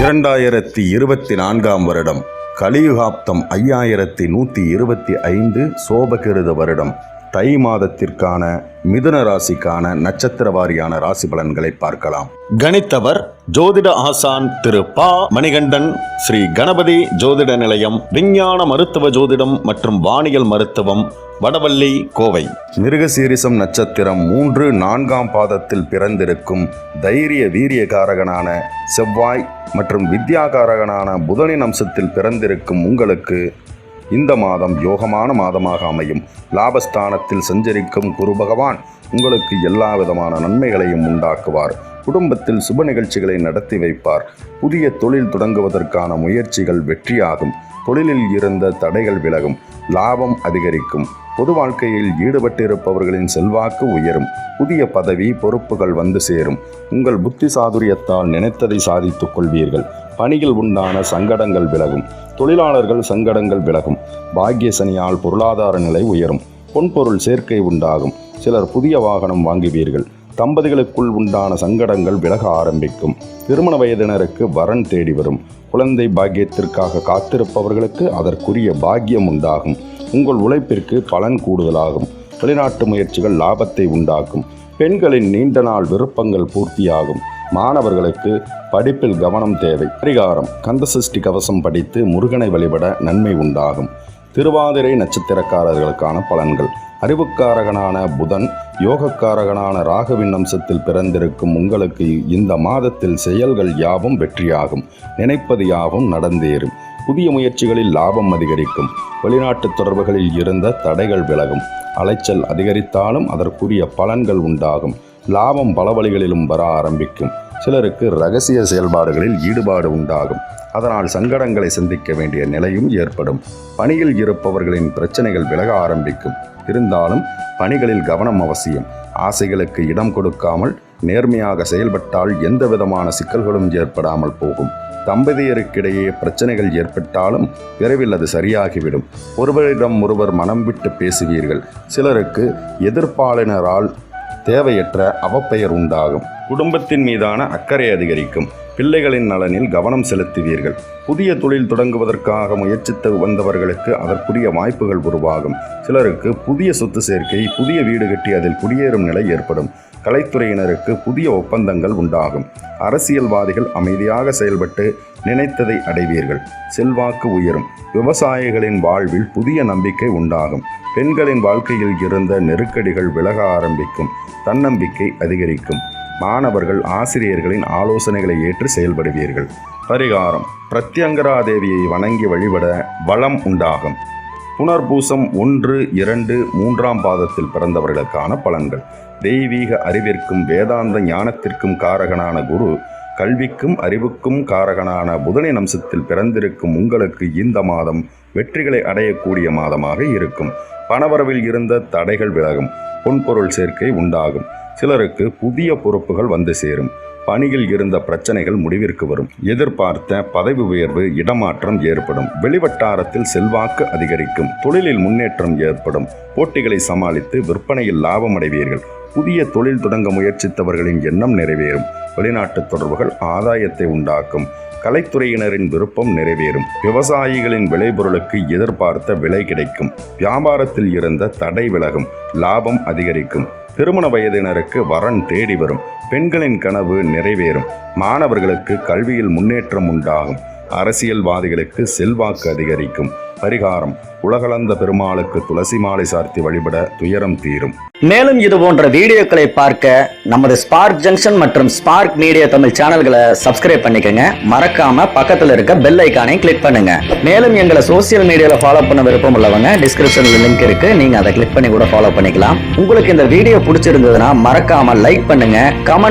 இரண்டாயிரத்தி இருபத்தி நான்காம் வருடம் கலியுகாப்தம் ஐயாயிரத்தி நூற்றி இருபத்தி ஐந்து சோபகிருத வருடம். தை மாதத்திற்கான மிதுன ராசிக்கான நட்சத்திர வாரியான ராசி பலன்களை பார்க்கலாம். கணித்தவர் ஜோதிட ஆசான் திரு பா. மணிகண்டன் ஸ்ரீ கணபதி ஜோதிட நிலையம் விஞ்ஞான மருத்துவ ஜோதிடம் மற்றும் வானியல் மருத்துவம் வடவள்ளி கோவை. மிருகசீரிசம் நட்சத்திரம் மூன்று நான்காம் பாதத்தில் பிறந்திருக்கும் தைரிய வீரியகாரகனான செவ்வாய் மற்றும் வித்யாகாரகனான புதனின் அம்சத்தில் பிறந்திருக்கும் உங்களுக்கு இந்த மாதம் யோகமான மாதமாக அமையும். லாபஸ்தானத்தில் சஞ்சரிக்கும் குரு பகவான் உங்களுக்கு எல்லா விதமான நன்மைகளையும் உண்டாக்குவார். குடும்பத்தில் சுப நிகழ்ச்சிகளை நடத்தி வைப்பார். புதிய தொழில் தொடங்குவதற்கான முயற்சிகள் வெற்றியாகும். தொழிலில் இருந்த தடைகள் விலகும். லாபம் அதிகரிக்கும். பொது வாழ்க்கையில் ஈடுபட்டிருப்பவர்களின் செல்வாக்கு உயரும். புதிய பதவி பொறுப்புகள் வந்து சேரும். உங்கள் புத்தி சாதுரியத்தால் நினைத்ததை சாதித்துக் கொள்வீர்கள். பணியில் உண்டான சங்கடங்கள் விலகும். தொழிலாளர்கள் சங்கடங்கள் விலகும். பாக்கிய சனியால் பொருளாதார நிலை உயரும். பொன்பொருள் சேர்க்கை உண்டாகும். சிலர் புதிய வாகனம் வாங்குவீர்கள். தம்பதிகளுக்குள் உண்டான சங்கடங்கள் விலக ஆரம்பிக்கும். திருமண வயதினருக்கு வரன் தேடி வரும். குழந்தை பாக்கியத்திற்காக காத்திருப்பவர்களுக்கு அதற்குரிய பாக்கியம் உண்டாகும். உங்கள் உழைப்பிற்கு பலன் கூடுதலாகும். வெளிநாட்டு முயற்சிகள் லாபத்தை உண்டாக்கும். பெண்களின் நீண்ட நாள் விருப்பங்கள் பூர்த்தியாகும். மாணவர்களுக்கு படிப்பில் கவனம் தேவை. பரிகாரம். கந்தசஷ்டி கவசம் படித்து முருகனை வழிபட நன்மை உண்டாகும். திருவாதிரை நட்சத்திரக்காரர்களுக்கான பலன்கள். அறிவுக்காரகனான புதன் யோகக்காரகனான ராகவின் அம்சத்தில் பிறந்திருக்கும் உங்களுக்கு இந்த மாதத்தில் செயல்கள் யாவும் வெற்றியாகும். நினைப்பது யாவும் நடந்தேறும். புதிய முயற்சிகளில் லாபம் அதிகரிக்கும். வெளிநாட்டு தொடர்புகளில் இருந்த தடைகள் விலகும். அலைச்சல் அதிகரித்தாலும் அதற்குரிய பலன்கள் உண்டாகும். லாபம் பல வழிகளிலும் வர ஆரம்பிக்கும். சிலருக்கு ரகசிய செயல்பாடுகளில் ஈடுபாடு உண்டாகும். அதனால் சங்கடங்களை சந்திக்க வேண்டிய நிலையும் ஏற்படும். பணியில் இருப்பவர்களின் பிரச்சனைகள் விலக ஆரம்பிக்கும். இருந்தாலும் பணிகளில் கவனம் அவசியம். ஆசைகளுக்கு இடம் கொடுக்காமல் நேர்மையாக செயல்பட்டால் எந்த விதமான சிக்கல்களும் ஏற்படாமல் போகும். தம்பதியருக்கிடையே பிரச்சனைகள் ஏற்பட்டாலும் விரைவில் அது சரியாகிவிடும். ஒருவரிடம் ஒருவர் மனம் விட்டு பேசுவீர்கள். சிலருக்கு எதிர்ப்பாளினரால் தேவையற்ற அவப்பெயர் உண்டாகும். குடும்பத்தின் மீதான அக்கறை அதிகரிக்கும். பிள்ளைகளின் நலனில் கவனம் செலுத்துவீர்கள். புதிய தொழில் தொடங்குவதற்காக முயற்சித்து வந்தவர்களுக்கு அதற்குரிய வாய்ப்புகள் உருவாகும். சிலருக்கு புதிய சொத்து சேர்க்கை புதிய வீடு கட்டி அதில் குடியேறும் நிலை ஏற்படும். கலைத்துறையினருக்கு புதிய ஒப்பந்தங்கள் உண்டாகும். அரசியல்வாதிகள் அமைதியாக செயல்பட்டு நினைத்ததை அடைவீர்கள். செல்வாக்கு உயரும். விவசாயிகளின் வாழ்வில் புதிய நம்பிக்கை உண்டாகும். பெண்களின் வாழ்க்கையில் இருந்த நெருக்கடிகள் விலக ஆரம்பிக்கும். தன்னம்பிக்கை அதிகரிக்கும். மாணவர்கள் ஆசிரியர்களின் ஆலோசனைகளை ஏற்று செயல்படுவீர்கள். பரிகாரம். பிரத்யங்கரா தேவியை வணங்கி வழிபட வளம் உண்டாகும். புனர்பூசம் ஒன்று இரண்டு மூன்றாம் பாதத்தில் பிறந்தவர்களுக்கான பலன்கள். தெய்வீக அறிவிற்கும் வேதாந்த ஞானத்திற்கும் காரகனான குரு கல்விக்கும் அறிவுக்கும் காரகனான புதனை அம்சத்தில் பிறந்திருக்கும் உங்களுக்கு இந்த மாதம் வெற்றிகளை அடையக்கூடிய மாதமாக இருக்கும். பணவரவில் இருந்த தடைகள் விலகும் பொன்பொருள் சேர்க்கை உண்டாகும். சிலருக்கு புதிய பொறுப்புகள் வந்து சேரும். பணியில் இருந்த பிரச்சனைகள் முடிவிற்கு வரும். எதிர்பார்த்த பதவி உயர்வு இடமாற்றம் ஏற்படும். வெளிவட்டாரத்தில் செல்வாக்கு அதிகரிக்கும். தொழிலில் முன்னேற்றம் ஏற்படும். போட்டிகளை சமாளித்து விற்பனையில் லாபம் அடைவீர்கள். புதிய தொழில் தொடங்க முயற்சித்தவர்களின் எண்ணம் நிறைவேறும். வெளிநாட்டு தொடர்புகள் ஆதாயத்தை உண்டாக்கும். கலைத்துறையினரின் விருப்பம் நிறைவேறும். விவசாயிகளின் விளைபொருளுக்கு எதிர்பார்த்த விலை கிடைக்கும். வியாபாரத்தில் இருந்த தடை விலகும். லாபம் அதிகரிக்கும். திருமண வயதினருக்கு வரன் தேடி வரும். பெண்களின் கனவு நிறைவேறும். மாணவர்களுக்கு கல்வியில் முன்னேற்றம் உண்டாகும். அரசியல்வாதிகளுக்கு செல்வாக்கு அதிகரிக்கும். பரிகாரம். உலகளந்த பெருமாளுக்கு துளசி மாலை சார்த்தி வழிபட துயரம் தீரும். மேலும் இது போன்ற வீடியோக்களை பார்க்க நமது ஸ்பார்க் ஜங்ஷன் மற்றும் ஸ்பார்க் மீடியா தமிழ் சேனல்களை சப்ஸ்கிரைப் பண்ணிக்கோங்க. மறக்காம பக்கத்துல இருக்க பெல் ஐக்கானை கிளிக் பண்ணுங்க. மேலும் எங்களை சோசியல் மீடியால ஃபாலோ பண்ண விருப்பம் உள்ளவங்க டிஸ்கிரிப்ஷன்ல லிங்க் இருக்கு. நீங்க அதை கிளிக் பண்ணி கூட ஃபாலோ பண்ணிக்கலாம். உங்களுக்கு இந்த வீடியோ பிடிச்சிருந்ததுன்னா மறக்காம லைக் பண்ணுங்க கமெண்ட்